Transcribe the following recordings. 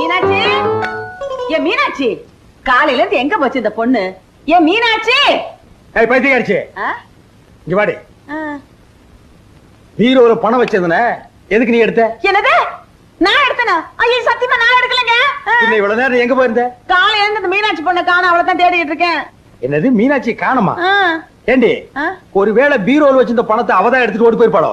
மீனாட்சி? ஏ மீனாட்சி காலையில இருந்து எங்க போச்சு இந்த பொண்ணு? ஏ மீனாட்சி! ஏய் பைத்தியக்காரிச்சி? இங்க வாடி. பீரோல பணம் வச்சிருந்தனே. எதுக்கு நீ எடுத்த? என்னது? நான் எடுத்தனா? ஐயோ சத்தியமா நான் எடுக்கலங்க. இல்ல இவ்வளவு நேரம் எங்க போயிருந்த? காலையில இருந்து இந்த மீனாட்சி பொண்ணை காண அவளை தான் தேடிட்டு இருக்கேன். என்னது மீனாட்சி காணுமா. ஏண்டி? ஒருவேளை பீரோல வச்சிருந்த பணத்தை அவதான் எடுத்துட்டு ஓடி போயிருப்பாளோ.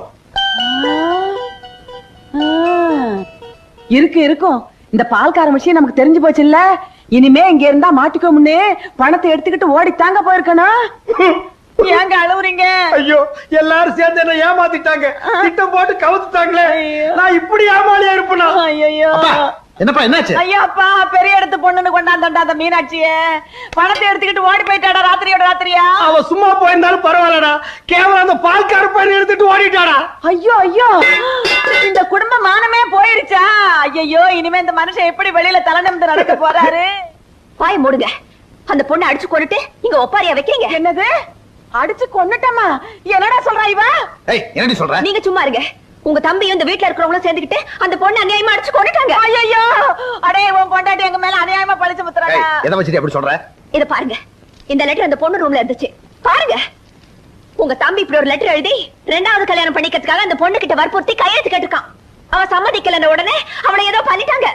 இருக்கு இருக்கும். இந்த பால்கார விஷயம் நமக்கு தெரிஞ்சு போச்சு இல்ல இனிமே இங்க இருந்தா மாட்டிக்கோம்னு பணத்தை எடுத்துக்கிட்டு ஓடி தாங்க போயிருக்கணும். ஏங்க அழுவுறீங்க? ஐயோ எல்லாரும் சேர்ந்து என்ன ஏமாத்திட்டாங்க. திட்டம் போட்டு கவுத்துட்டாங்களே. நான் இப்படி ஏமாளியா இருப்பேனா? ஐயோ என்னப்பா என்னாச்சு? ஐயோ அப்பா பெரிய இடத்து பொண்ணுன்னு கொண்டாந்தண்டா அந்த மீனாட்சிய. பணத்தை எடுத்துக்கிட்டு ஓடி போயிட்டாடா ராத்திரியோட ராத்திரியா? அவ சும்மா போயிருந்தாலும் பரவாயில்லடா. கேவலம் அந்த பால்கார பையன் எடுத்துட்டு ஓடிட்டாடா. ஐயோ ஐயோ. இந்த குடும்ப மானமே போயிருச்சா? ஐயோ இனிமே இந்த மனுஷன் எப்படி வெளியில தலை நிமிர்ந்து நடக்க போறாரு? வாய் மூடுங்க. அந்த பொண்ணை அடிச்சு கொண்டுட்டு இங்க ஒப்பாரியா வைக்கிறீங்க? என்னது? அடிச்சு கொன்னுட்டமா என்னடா சொல்றா இவ? ஏய் என்னடி சொல்ற? நீங்க சும்மா இருங்க. உங்க தம்பியும் இந்த வீட்ல இருக்கிறவங்களும் சேர்ந்துக்கிட்டு அந்த பொண்ணை அநியாயமா அடிச்சு கொண்டுட்டாங்க ஐயோ அடே உன் பொண்டாட்டி எங்க மேல அநியாயமா பழிச்சு முத்துறாடா. ஏய் எதை வச்சுட்டு அப்படி சொல்ற? இத பாருங்க. இந்த லெட்டர் அந்த பொண்ணு ரூம்ல இருந்துச்சு. பாருங்க. உங்க தம்பி இப்படி ஒரு லெட்டர் எழுதி ரெண்டாவது கல்யாணம் பண்ணிக்கிறதுக்காக அந்த பொண்ணு கிட்ட வற்புறுத்தி கையெழுத்து கேட்டிருக்கான். அவன் சம்மதிக்கலன்ற உடனே அவளை ஏதோ பண்ணிட்டாங்க.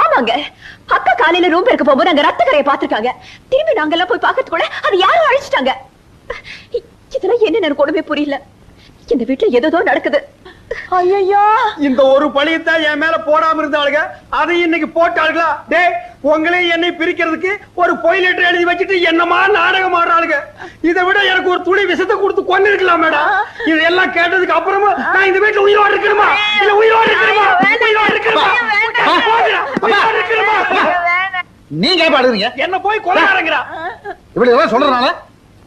ஆமாங்க. அக்கா காலையில ரூம் இருக்க போகும்போது அங்க ரத்த கரையை பாத்துருக்காங்க திரும்பி நாங்க எல்லாம் போய் பார்க்கறதுக்குள்ள அது யாரும் அழிச்சிட்டாங்க. இதெல்லாம் என்ன எனக்கு ஒண்ணுமே புரியல. இந்த வீட்டுல ஏதோ நடக்குது. ஐயோ இந்த ஒரு பழியத்தான் என் மேல போடாம இருந்தாளுங்க அதையும் இன்னைக்கு போட்டாளுங்களா? டேய் உங்களையும் என்னை பிரிக்கிறதுக்கு ஒரு பொய் லெட்டர் எழுதி வச்சுட்டு என்னமா நாடகம் ஆடுறாளுங்க? இதை விட எனக்கு ஒரு துளி விஷத்தை கொடுத்து கொண்டு இருக்கலாம் மேடம். இது எல்லாம் கேட்டதுக்கு அப்புறமா நான் இந்த வீட்டுல உயிரோடு இருக்கணுமா? இல்ல உயிரோடு இருக்கணுமா? உயிரோடு இருக்கணுமா? நீங்க ஏன் பாடுறீங்க? என்ன போய் கொலையாரங்கிறா இப்படி எல்லாம் சொல்றதுனால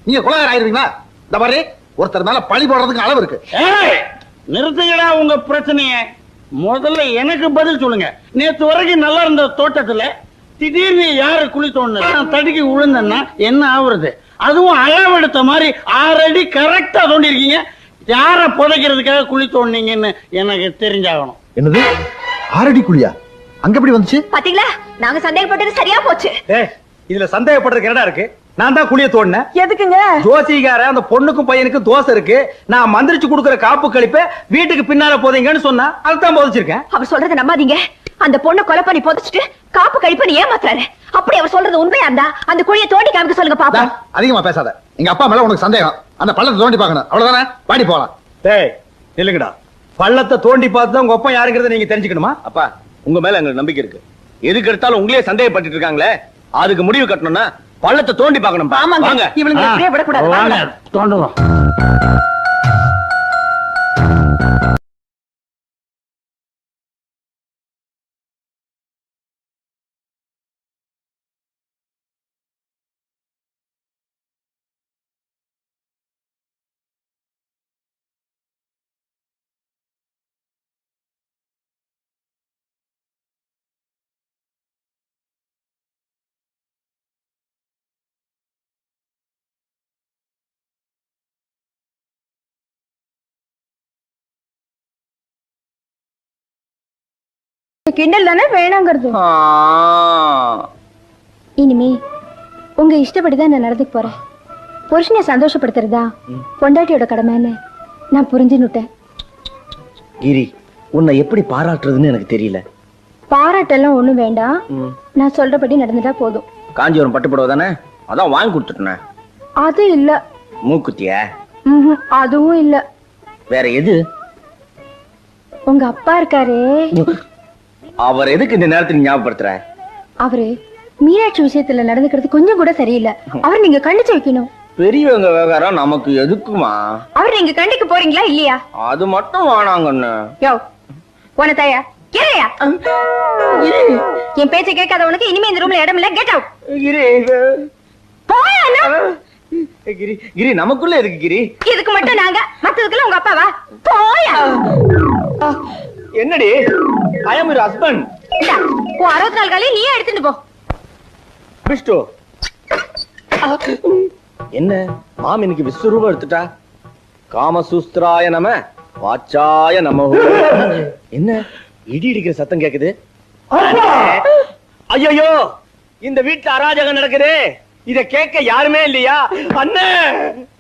நீங்க குலகார ஆயிருவீங்களா? இந்த மாதிரி ஒருத்தர் மேல பழி போடுறதுக்கு அளவு இருக்கு. ஏய், நிறுத்துங்கடா உங்க பிரச்சனைய. முதல்ல எனக்கு பதில் சொல்லுங்க. நேத்து வரைக்கும் நல்லா இருந்த தோட்டத்துல திடீர்னு யாரு குழி தோணுது நான் தடுக்கி விழுந்தேன்னா என்ன ஆகுறது அதுவும் அளவெடுத்த மாதிரி ஆறு அடி கரெக்டா தோண்டிருக்கீங்க. யார புதைக்கிறதுக்காக குழி தோண்டிங்கன்னு எனக்கு தெரிஞ்சாகணும். என்னது? ஆரடி குழியா? அங்க எப்படி வந்துச்சு? பாத்தீங்களா? நாங்க சந்தேகப்பட்டது சரியா போச்சு. டேய் இதுல சந்தேகப்படுறதுக்கு என்னடா இருக்கு? நான் தான் குளிய தோண்டினேன். எதுக்குங்க? ஜோசிகார அந்த பொண்ணுக்கும் பையனுக்கும் தோசை இருக்கு. நான் மந்திரிச்சு கொடுக்குற காப்பு கழிப்ப வீட்டுக்கு பின்னால போதீங்கன்னு சொன்னா அதுதான் போதிச்சிருக்கேன். அவர் சொல்றதை நம்பாதீங்க. அந்த பொண்ணை கொலை பண்ணி புதைச்சிட்டு காப்பு கழிப்பு ஏமாத்துறாரு. அப்படி அவர் சொல்றது உண்மையா இருந்தா அந்த குழியை தோண்டி காமிக்க சொல்லுங்க டா, பாப்போம். அதிகமா பேசாத. எங்க அப்பா மேல உனக்கு சந்தேகம். அந்த பள்ளத்தை தோண்டி பார்க்கணும். அவ்வளவுதானே? பாடி போலாம். டேய் இல்லங்கடா பள்ளத்தை தோண்டி பார்த்து தான் உங்க அப்பா யாருங்கிறத நீங்க தெரிஞ்சுக்கணுமா? அப்பா உங்க மேல எங்களுக்கு நம்பிக்கை இருக்கு. எதுக்கு எடுத்தாலும் உங்களே சந்தேகப்பட்டு இருக்காங்களே. அதுக்கு முடிவு கட்டணும்னா பள்ளத்தை தோண்டி பார்க்கணும் ஆமாங்க. வாங்க. இவளுங்க இப்படியே விடக்கூடாது. தோண்டுவோம். கிண்டல் தானே வேணாங்கிறது? இனிமே உங்க இஷ்டப்படிதான் நான் நடந்துக்க போறேன். புருஷனை சந்தோஷப்படுத்துறதா? பொண்டாட்டியோட கடமைன்னு நான் புரிஞ்சுன்னுட்டேன். கிரி உன்னை எப்படி பாராட்டுறதுன்னு எனக்கு தெரியல. பாராட்டெல்லாம் ஒண்ணும் வேண்டாம். நான் சொல்றபடி நடந்துட்டா போதும். காஞ்சிபுரம் பட்டு புடவை தானே? அதான் வாங்கி கொடுத்துட்டேன். அது இல்ல. மூக்குத்திய? ம்ஹும், அதுவும் இல்ல. வேற எது? உங்க அப்பா இருக்காரே. அவர் எதுக்கு இந்த நேரத்துல ஞாபகப்படுத்துற? அவரு மீனாட்சி விஷயத்துல நடந்துக்கிறது கொஞ்சம் கூட சரியில்லை. அவர் நீங்க கண்டிச்சு வைக்கணும். பெரியவங்க விவகாரம் நமக்கு எதுக்குமா? அவர் நீங்க கண்டிக்க போறீங்களா இல்லையா? அது மட்டும் வானாங்கன்னு யோ போன தாயா கேளையா என் பேச்ச கேட்காத உனக்கு இனிமே இந்த ரூம்ல இடம் இல்ல கெட் அவுட் கிரி போயா. கிரி கிரி நமக்குள்ள எதுக்கு கிரி. இதுக்கு மட்டும் நாங்க மத்ததுக்குள்ள உங்க அப்பாவா? போயா. என்னடி? ஐ அம் யுவர் ஹஸ்பண்ட் உன் அறுபத்தி நாலு காலையும் நீயே எடுத்துட்டு போ. விஷ்ணு. என்ன? மாம் இன்னைக்கு விஸ்வரூபம் எடுத்துட்டா? காமசூஸ்திராய நம வாச்சாய நம என்ன? இடி இடிக்கிற சத்தம் கேக்குது. ஐயோ இந்த வீட்டுல அராஜகம் நடக்குது. இத கேட்க யாருமே இல்லையா? அண்ணே! உன்னை, உன்னை, ஏய்யா,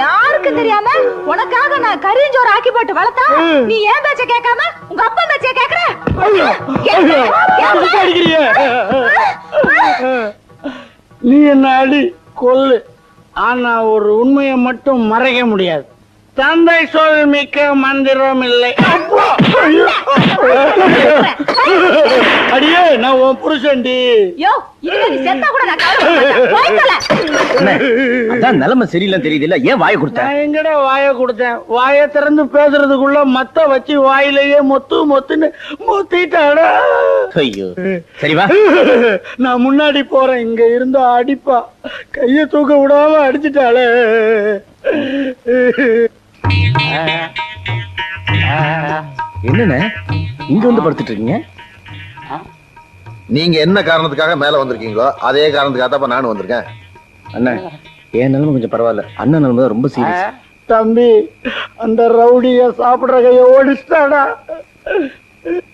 யாருக்கு தெரியாம உனக்காக நான் கரிஞ்சோறு ஆக்கி போட்டு வளர்த்தா? நீ ஏன் பேச்ச கேட்காம உங்க அப்பா பேச்ச கேக்குற நீ என்ன அடி கொல்லு. ஆனா ஒரு உண்மையை மட்டும் மறைக்க முடியாது. தந்தை சொல் மிக்க மந்திரம் இல்லை! அடியே நான் உன் புருஷன்டி. நிலைமை சரியில்லைன்னு தெரியுது இல்ல ஏன் வாய கொடுத்த? நான் எங்கடா வாயை கொடுத்தேன்? வாயை திறந்து பேசுறதுக்குள்ள மத்த வச்சு வாயிலேயே மொத்து மொத்துன்னு மொத்திட்டாடா. ஐயோ. சரி வா. நான் முன்னாடி போறேன் இங்க இருந்து அடிப்பா. கைய தூக்க விடாம அடிச்சிட்டாளே. என்னண்ணே? இங்க வந்து படுத்துட்டு இருக்கீங்க நீங்க என்ன காரணத்துக்காக மேல வந்திருக்கீங்களோ அதே காரணத்துக்காக தான் நானும் வந்திருக்கேன். அண்ணா என் நிலைமை கொஞ்சம் பரவாயில்ல. அண்ணன் நிலைமை தான் ரொம்ப சீரியஸ் தம்பி அந்த ரவுடிய சாப்பிடுற கைய ஓடிச்சிட்டாடா.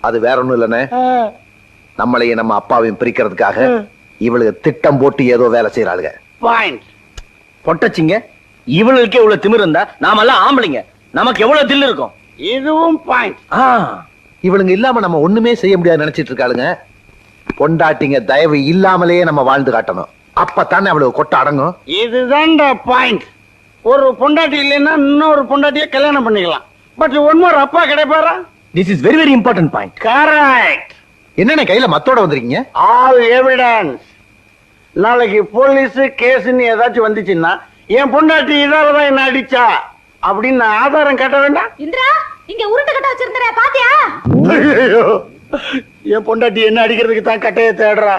அது வேற ஒண்ணும் இல்லனே நம்மளையும் நம்ம அப்பாவையும் பிரிக்கிறதுக்காக இவளுக்கு திட்டம் போட்டு ஏதோ வேலை செய்யறாளுங்க. பாயிண்ட் பொட்டச்சிங்க. இவளுக்கே இவ்வளவு திமிரு இருந்தா நாமெல்லாம் ஆம்பளைங்க. நமக்கு எவ்வளவு தில்லு இருக்கும்? இதுவும் பாயிண்ட் இவளுங்க இல்லாம நம்ம ஒண்ணுமே செய்ய முடியாது நினைச்சிட்டு இருக்காளுங்க. பொண்டாட்டிங்க தயவு இல்லாமலேயே நம்ம வாழ்ந்து காட்டணும். அப்பத்தானே அவளுக்கு கொட்ட அடங்கும்? இதுதான்டா பாயிண்ட் ஒரு பொண்டாட்டி இல்லைன்னா இன்னொரு பொண்டாட்டிய கல்யாணம் பண்ணிக்கலாம். பட் ஒன் மோர் அப்பா கிடைப்பாரா? This is very very important point. Correct என்னென்ன கையில மத்தோட வந்திருக்கீங்க? ஆல் எவிடன்ஸ் நாளைக்கு போலீஸ் கேஸ்ன்னு ஏதாச்சும் வந்துச்சுன்னா என் பொண்டாட்டி இதாலதான் என்ன அடிச்சா? அப்படின்னு நான் ஆதாரம் கட்ட வேண்டாம். இந்திரா இங்க உருட்டு கட்ட வச்சிருந்தா பாத்தியா? ஐயோ, என் பொண்டாட்டி என்ன அடிக்கிறதுக்கு தான் கட்டைய தேடுறா?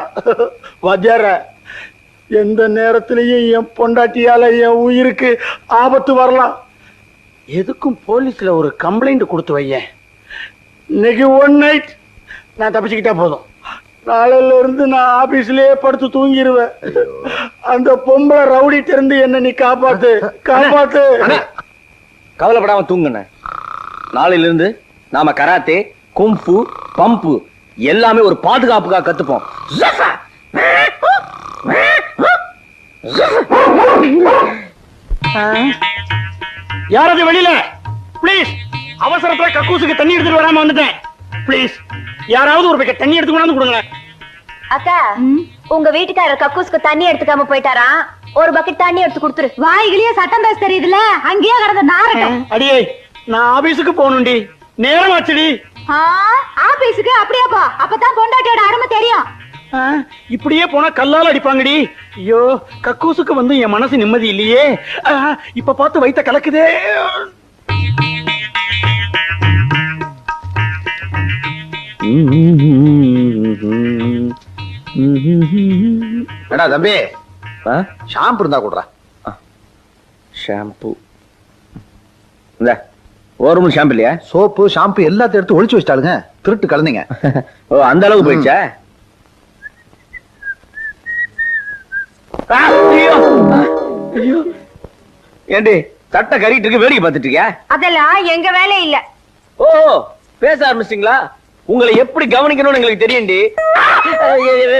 வஜார எந்த நேரத்திலையும் என் பொண்டாட்டியால என் உயிருக்கு ஆபத்து வரலாம். எதுக்கும் போலீஸ்ல ஒரு கம்ப்ளைண்ட் கொடுத்து வையேன். இன்னைக்கு ஒன் நைட் நான் தப்பிச்சுக்கிட்டா போதும். நாளையில இருந்து நான் ஆபீஸ்லயே படுத்து தூங்கிடுவேன் அந்த பொம்பளை ரவுடி திறந்து என்ன நீ காப்பாத்து காப்பாத்து. கவலைப்படாம தூங்குண்ணே நாளையில இருந்து நாம கராத்தே கும்ஃபு பம்பு எல்லாமே ஒரு பாதுகாப்புக்காக கத்துப்போம்! யாராவது வெளியில? ப்ளீஸ் அவசரத்துல கக்கூசுக்கு தண்ணி எடுத்துட்டு வராம வந்துட்டேன். ப்ளீஸ் யாராவது ஒரு பக்கெட் தண்ணி எடுத்து கொண்டாந்து கொடுங்க. அக்கா உங்க வீட்டுக்காரர் கக்கூஸ்க்கு தண்ணி எடுத்துக்காம போயிட்டாரா? ஒரு பக்கெட் தண்ணி எடுத்து கொடுத்துரு. வாய்கிலேயே சட்டம் பேச தெரியுதுல அங்கேயே கடந்த நாரட்டம். அடியே நான் ஆபீஸுக்கு போகணும்டி. நேரமாச்சுடி ஆபீஸுக்கு அப்படியே போ. அப்பதான் பொண்டாட்டியோட அருமை தெரியும். ஆ, இப்படியே போனா கல்லால அடிப்பாங்கடி. ஐயோ கக்கூசுக்கு வந்து என் மனசு நிம்மதி இல்லையே. இப்ப பார்த்து வைத்த கலக்குதே. ஏடா தம்பி? ஷாம்பு இருந்தா கொடுறா. ஷாம்பு. இந்த ஒரு ரூம் ஷாம்பு இல்லையா? சோப்பு ஷாம்பு எல்லாத்தையும் எடுத்து ஒளிச்சு வச்சிட்டாளுங்க. திருட்டு கலந்தீங்க. ஓ அந்த அளவுக்கு போயிடுச்சா! ஏண்டி சட்டை கறிட்டு இருக்கு வேடிக்கை பார்த்துட்டு இருக்கியா? அதெல்லாம் எங்க வேலை இல்ல. ஓ பேச ஆரம்பிச்சிட்டீங்களா? உங்களை எப்படி கவனிக்கணும்னு எங்களுக்கு தெரியும்டி.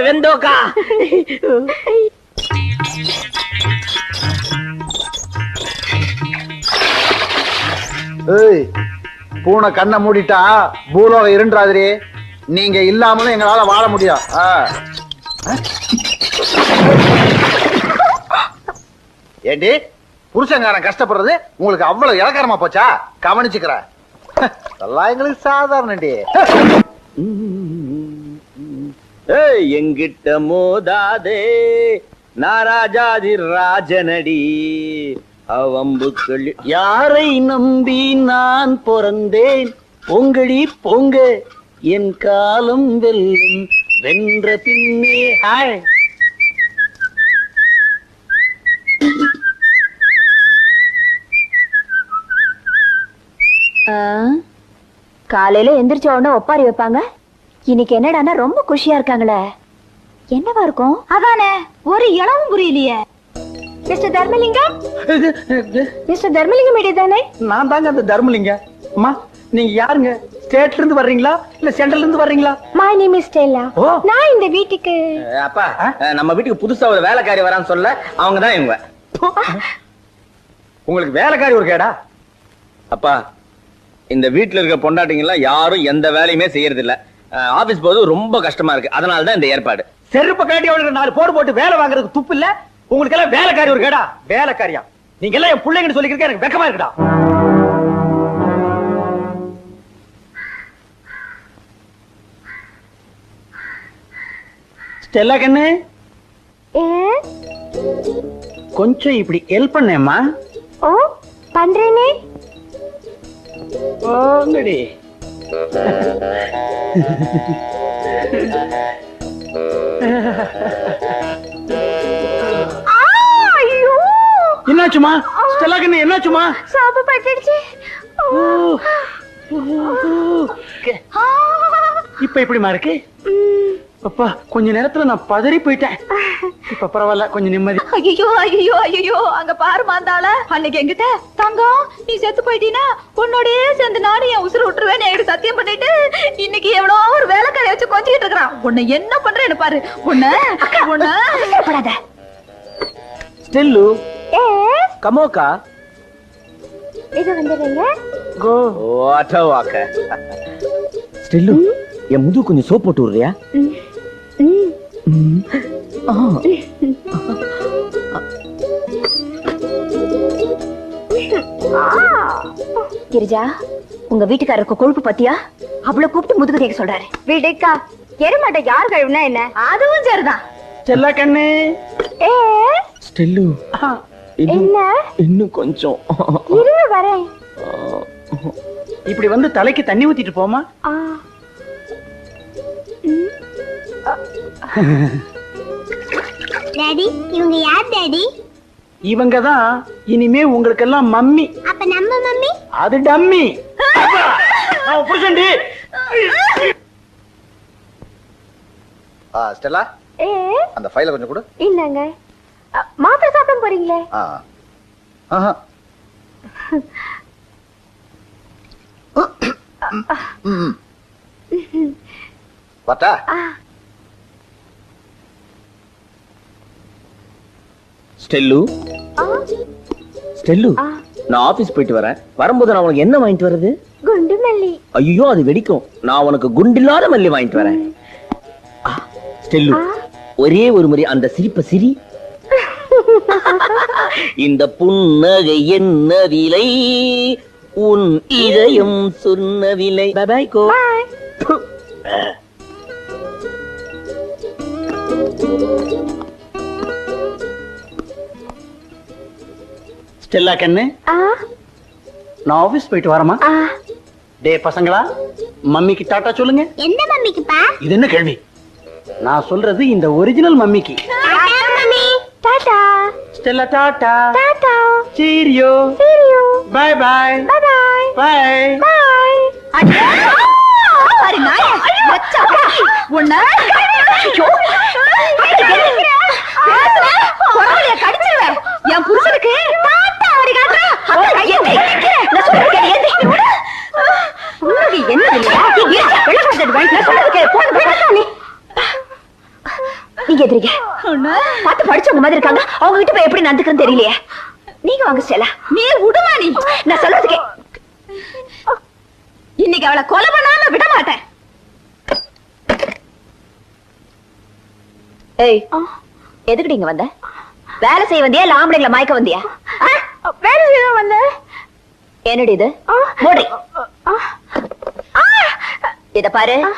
வெந்தோக்கா. ஏய் பூனை கண்ணை மூடிட்டா பூலோகம் இருண்டாதிரி நீங்க இல்லாமலும் எங்களால வாழ முடியும் ஏண்டி புருஷங்காரன் கஷ்டப்படுறது உங்களுக்கு அவ்வளவு இலக்காரமா போச்சா? கவனிச்சுக்கிறேன். அதெல்லாம் எங்களுக்கு சாதாரணடி. எங்கிட்ட மோதாதே நாராஜாதி ராஜனடி அவம்புக்கள் யாரை நம்பி நான் பிறந்தேன்? பொங்கடி பொங்க என் காலம் வெல்லும் வென்ற பின்னே ஹாய். காலையில எந்திரிச்ச உடனே ஒப்பாரி வைப்பாங்க. இன்னைக்கு என்னடான்னா ரொம்ப குஷியா இருக்காங்களே. என்னவா இருக்கும்? அதானே ஒரு இளவும் புரியலையே. மிஸ்டர் தர்மலிங்கம்? மிஸ்டர் தர்மலிங்கம் வீடு தானே நான் தாங்க அந்த தர்மலிங்க. அம்மா நீங்க யாருங்க? ஸ்டேட்ல இருந்து வர்றீங்களா? இல்ல சென்ட்ரல்ல இருந்து வர்றீங்களா? My name is Stella. ஓ. நான் இந்த வீட்டுக்கு அப்பா நம்ம வீட்டுக்கு புதுசா ஒரு வேலைக்காரி வரான்னு சொல்ல அவங்க தான் இவங்க. உங்களுக்கு வேலைக்காரி ஒரு கேடா? அப்பா இந்த வீட்டுல இருக்க பொண்டாட்டிங்க எல்லாம் யாரும் எந்த வேலையுமே செய்யறது இல்ல ஆபீஸ் போது ரொம்ப கஷ்டமா இருக்கு. அதனால தான் இந்த ஏற்பாடு. செருப்பு காட்டி அவளுக்கு நாலு போடு போட்டு வேலை வாங்குறதுக்கு துப்பு இல்ல? உங்களுக்கு எல்லாம் வேலைக்காரி ஒரு கேடா. வேலைக்காரியா? நீங்க எல்லாம் என் பிள்ளைங்கன்னு எனக்கு வெக்கமா இருக்குடா. ஸ்டெல்லா கண்ணு? கொஞ்சம் இப்படி ஹெல்ப் பண்ணேம்மா. ஓ பண்றேனே. ஓங்கடி ஐயோ. என்னாச்சுமா? ஸ்டெல்லா கண்ணு என்னாச்சுமா? சாப்பு பட்டுடுச்சு. இப்ப எப்படிமா இருக்கு? அப்பா கொஞ்ச நேரத்துல நான் பதறி போயிட்டேன். இப்ப பரவாயில்ல கொஞ்சம் நிம்மதி. ஐயோ ஐயோ ஐயோ அங்க பாரு மாந்தாள. அன்னைக்கு என்கிட்ட தங்கம் நீ செத்து போயிட்டீனா உன்னோடயே சேர்ந்து நானும் என் உசுறு விட்டுருவேன் என்கிட்ட சத்தியம் பண்ணிட்டு இன்னைக்கு எவ்வளோ ஒரு வேலைக்காரை வச்சு கொஞ்சிட்டு இருக்கிறான். உன்னை என்ன பண்றேன்னு பாரு. உன்னை உன்னை. படாத. ஸ்டெல்லு. ஏ? கமோக்கா. இது வந்துடுங்க கோ. வாட்ட வாக்க ஸ்டில்லு என் முது கொஞ்சம் சோப் போட்டு விடுறியா? கிரிஜா உங்க வீட்டுக்காரருக்கு கொழுப்பு பத்தியா? அவ்வளவு கூப்பிட்டு முதுகு தேக்க சொல்றாரு. விடுக்கா எருமாட்டை யார் கழுவுனா என்ன? அதுவும் சரிதான். செல்லா கண்ணு. ஏ ஸ்டில்லு என்ன? இன்னும் கொஞ்சம். இருங்க வரேன். இப்படி வந்து தலைக்கு தண்ணி ஊத்திட்டு போமா? டாடி இவங்க யார் டாடி இவங்க தான் இனிமே உங்களுக்கு எல்லாம் மம்மி. அப்ப நம்ம மம்மி? அது டம்மி. அவன் புருஷன்டி. ஆ ஸ்டெல்லா ஏ அந்த ஃபைலை கொஞ்சம் கொடு. இல்லங்க மாத்திரை சாப்பிட போறீங்களே? ஆ. ஆஹா. ம். வரட்டா ஸ்டெல்லு. ஸ்டெல்லு? நான் ஆபீஸ் போயிட்டு வரேன். வரும்போது நான் உனக்கு என்ன வாங்கிட்டு வர்றது? குண்டு மல்லி. ஐயோ அது வெடிக்கும். நான் உனக்கு குண்டில்லாத மல்லி வாங்கிட்டு வரேன். ஸ்டெல்லு. ஒரே ஒரு முறை அந்த சிரிப்ப சிரி. இந்த புன்னகை என்ன விலை? உன் இதயம் சொன்ன விலை. பாய் கோ ஸ்டெல்லா கண்ணு. ஆ. நான் ஆபீஸ் போயிட்டு வரமா ஆ. டே பசங்களா மம்மிக்கு டாட்டா சொல்லுங்க. எந்த மம்மிக்குப்பா? இது என்ன கேள்வி? நான் சொல்றது இந்த original மம்மிக்கு. Tata Stella tata. Tata cheerio. Cheerio. Bye bye. Bye. Bye. Bye bye பாரு நாயே. மச்சா உன்ன. ஐயோ. குரலைய கடிச்சிருவேன். என் புருஷனுக்கு. நீங்க எதிரிங்க பார்த்து படிச்சவங்க மாதிரி இருக்காங்க. அவங்க கிட்ட போய் எப்படி நடந்துக்கிறேன்னு தெரியலையே. நீங்க வாங்க ஸ்டெல்லா நீ விடுமா நீ? நான் சொல்றதுக்கு. இன்னைக்கு அவளை கொலை பண்ணாம விட மாட்டேன். ஏய் வந்த? வேலை செய்ய வந்தியா? இல்ல ஆம்பளைங்களை மயக்க வந்தியா? வேலை செய்ய வந்த? என்னடி இது? மூடி. இத பாரு.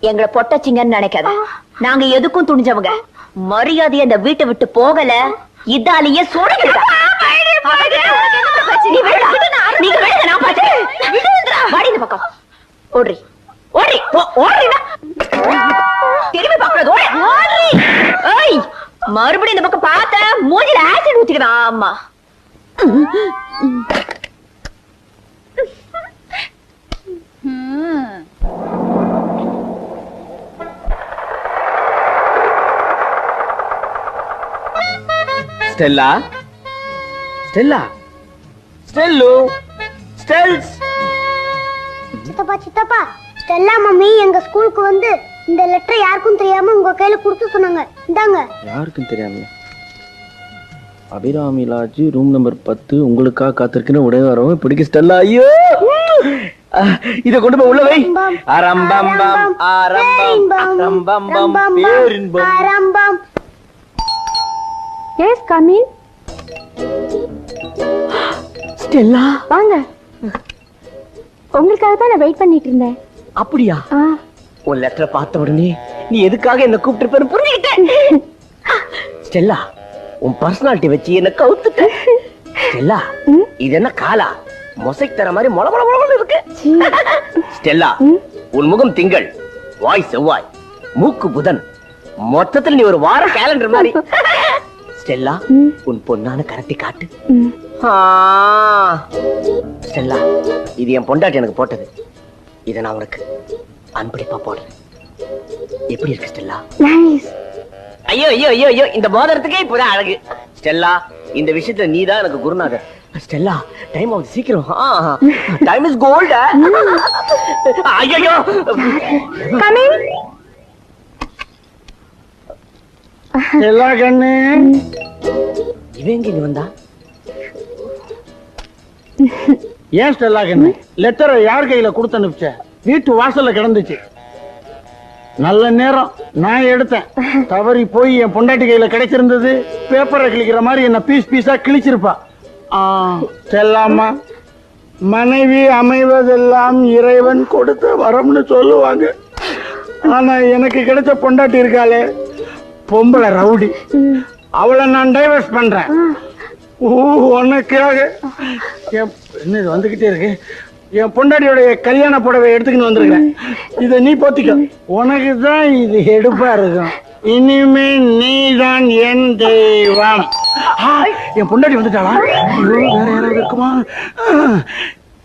எங்களை பொட்டச்சிங்கன்னு நினைக்காத. நாங்க எதுக்கும் துணிஞ்சவங்க. மரியாதையை இந்த வீட்டை விட்டு போகல. இதாலேயே சொல்லிடுறா நீ விடுடா. நீங்க விடுங்க, நான் பாத்துக்கிறேன். வாடி இந்த பக்கம். ஓடுறி. ஓடுறி. ஓ- ஓடுறீடா. திரும்பி ஓடு. ஏய், மறுபடியும் இந்த பக்கம் பார்த்த மூஞ்சில ஆசிட் ஊத்திடுவேன். ஆமா. ஸ்டெல்லா? ஸ்டெல்லா? ஸ்டெல்லு? ஸ்டெல்ஸ்? சித்தப்பா சித்தப்பா ஸ்டெல்லா மம்மி எங்க ஸ்கூலுக்கு வந்து இந்த லெட்டர் யாருக்கும் தெரியாம உங்க கையில கொடுத்து சொன்னாங்க. இந்தாங்க. யாருக்கும் தெரியாம அபிராமி லாட்ஜ் ரூம் நம்பர் பத்து. உங்களுக்காக காத்திருக்கிற உடனே வரவும் பிடிக்க ஸ்டெல்லா. ஐயோ! இத கொண்டு போய் உள்ள வை. அரம்பம்பம் ஆரம்பம் அரம்பம்பம் பேரின்பம். ஆரம்பம். Yes come in Stella? வாங்க. உங்களுக்காக தான் நான் வெயிட் பண்ணிட்டு இருந்தேன். அப்படியா? உன் லெட்டரை பார்த்த உடனே நீ எதுக்காக என்ன கூப்பிட்டு புரிஞ்சுக்கிட்டேன். ஸ்டெல்லா உன் பர்சனாலிட்டி வச்சு என்ன கவுத்துட்ட. ஸ்டெல்லா இது என்ன காலா? மொசைக் தர மாதிரி மொள மொள மொளன்னு இருக்கு. ஸ்டெல்லா உன் முகம் திங்கள் வாய் செவ்வாய் மூக்கு புதன். மொத்தத்தில் நீ ஒரு வார கேலண்டர் மாதிரி. ஸ்டெல்லா உன் பொண்ணான கரட்டி காட்டு. ஆ. ஸ்டெல்லா இது என் பொண்டாட்டி எனக்கு போட்டது. இதை நான் உனக்கு அன்பளிப்பா போடுறேன். எப்படி இருக்கு ஸ்டெல்லா? நைஸ் ஐயோ ஐயோ ஐயோ ஐயோ இந்த மோதிரத்துக்கே இப்பதான் அழகு. ஸ்டெல்லா இந்த விஷயத்துல நீ தான் எனக்கு குருநாதர். ஸ்டெல்லா டைம் ஆகுது சீக்கிரம். டைம் இஸ் கோல்ட் ஐயோ கமின் எல்லா கண்ணு. இவன் எங்க இங்க வந்தா? ஏன் ஸ்டெல்லா கண்ணு? லெட்டரை யார் கையில கொடுத்து அனுப்பிச்ச? வீட்டு வாசல்ல கிடந்துச்சு. நல்ல நேரம். நான் எடுத்தேன். தவறி போய் என் பொண்டாட்டி கையில கிடைச்சிருந்தது பேப்பரை கிழிக்கிற மாதிரி என்ன பீஸ் பீஸா கிழிச்சிருப்பா. செல்லாமா மனைவி அமைவதெல்லாம் இறைவன் கொடுத்த வரம்னு சொல்லுவாங்க. ஆனா எனக்கு கிடைச்ச பொண்டாட்டி இருக்காளே பொம்பளை ரவுடி. அவளை நான் டைவர்ஸ் பண்றேன். ஓ உனக்காக. என் என்ன இது வந்துகிட்டே இருக்கு? என் பொண்டாட்டியோடைய கல்யாண புடவை எடுத்துக்கின்னு வந்திருக்கேன் இதை நீ போத்திக்க. உனக்கு தான் இது எடுப்பா இருக்கும். இனிமே நீ தான் என் தெய்வம். என் பொண்டாட்டி வந்துட்டாளா? வேற யாராவது இருக்குமா?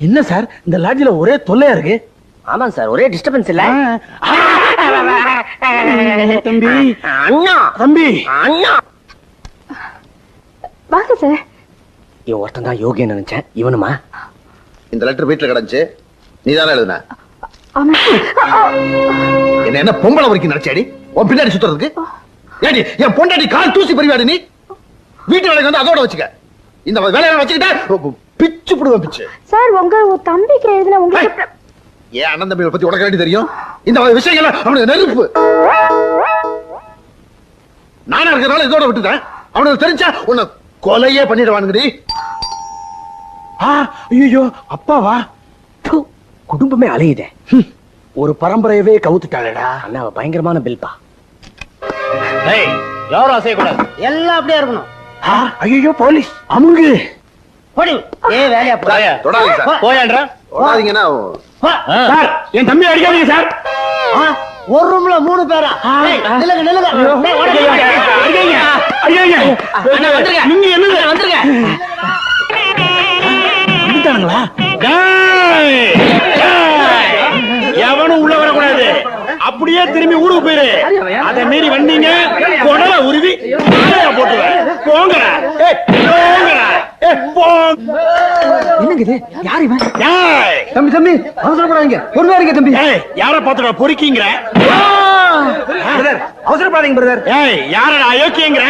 என்ன சார்? இந்த லாட்ஜில் ஒரே தொல்லையா இருக்கு? ஆமாங்க சார் ஒரே டிஸ்டர்பன்ஸ் இல்ல. தம்பி. அண்ணா. தம்பி. அண்ணா. வாங்க சார். இவன் ஒருத்தன் தான் யோகிய நினைச்சேன். இவனுமா? இந்த லெட்டர் வீட்டுல கிடந்துச்சு. நீ தானே எழுதுன என்ன என்ன பொம்பளை வரைக்கும் நினைச்சாடி? உன் பின்னாடி சுத்துறதுக்கு? ஏடி என் பொண்டாட்டி கால் தூசி பறிவாடி நீ? வீட்டு வேலைக்கு வந்து அதோட வச்சுக்க. இந்த வேலையை வச்சுக்கிட்ட பிச்சு புடுவேன் பிச்சு. சார் உங்க தம்பிக்கு எழுதின உங்களுக்கு ஏன் அண்ணன் தம்பியை பத்தி உனக்கு எப்படி தெரியும்? இந்த விஷயங்கள் அவனுக்கு நெருப்பு. நானா இருக்கிறனால இதோட விட்டுட்டேன். அவனுக்கு தெரிஞ்சா உன்னை கொலையே பண்ணிடுவானுங்கடி. ஆ ஐயோ அப்பாவா? ப்பு, குடும்பமே அலையுதே. ஒரு பரம்பரையவே கவுத்துட்டாளடா. அண்ணா பயங்கரமான பில்பா. யாரும் அசையக்கூடாது. எல்லாம் அப்படியே இருக்கணும். ஐயோ போலீஸ். அமுங்கு. ஏ வேலையா தொடாதீங்கன்னா சார் என் தம்பி அடிக்காதீங்க சார். ஒரு ரூம்ல மூணு பேரா. அடிக்காதீங்க, அடிக்காதீங்க. நீங்க என்னங்க? வந்துருங்க. எவனும் உள்ள வரக்கூடாது. அப்படியே திரும்பி ஊருக்கு போயிரு. அதை மீறி வந்தீங்க குடல உருவி போட்டுருவேன். போங்கடா. போங்கடா. தம்பி தம்பி அவசரப்படாதீங்க. பொறுமையா இருங்க தம்பி. ஏய், யார பாத்துடா பொறுக்கிங்கிற? அவசரப்படாதீங்க பிரதர் ஏய் யாரடா அயோக்கியங்கிற?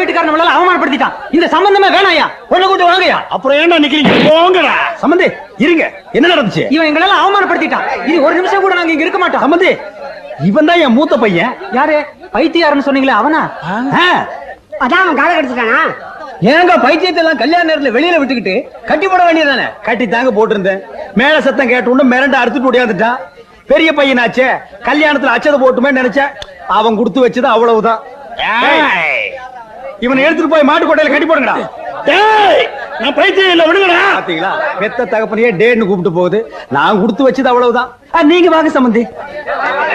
மாப்பிள்ளை வீட்டுக்காரன் நம்மளால அவமானப்படுத்திட்டான். இந்த சம்பந்தமே வேணாயா கொஞ்சம் கூட்டு வாங்கயா அப்புறம் ஏன்டா நிக்கிறீங்க? போங்கடா. சம்பந்தி இருங்க. என்ன நடந்துச்சு? இவன் எங்களால அவமானப்படுத்திட்டான். இது ஒரு நிமிஷம் கூட நாங்க இங்க இருக்க மாட்டோம். சம்பந்தி இவன் தான் என் மூத்த பையன். யாரு? பைத்தியாரன்னு சொன்னீங்களே அவனா? ஆ. அதான் அவன் காலை கடிச்சிட்டானா? ஏங்க பைத்தியத்தை எல்லாம் கல்யாண நேரத்துல வெளியில விட்டுக்கிட்டு கட்டி போட வேண்டியதானே கட்டி தாங்க போட்டிருந்தேன். மேல சத்தம் கேட்ட உடனே மிரண்டு அறுத்துட்டு ஓடியாந்துட்டான். பெரிய பையனாச்சே கல்யாணத்துல அச்சதை போட்டுமே நினைச்சேன். அவன் கொடுத்து வச்சது அவ்வளவுதான். ஏய், இவனை எடுத்துட்டு போய் மாட்டுக்கோட்டையில கட்டி போடுங்கடா. டேய், நான் பைத்தியம் இல்ல விடுங்கடா. பாத்தீங்களா? பெத்த தகப்பனையே டேன்னு கூப்பிட்டு போகுது. நான் கொடுத்து வச்சது அவ்வளவுதான். நீங்க வாங்க சம்பந்தி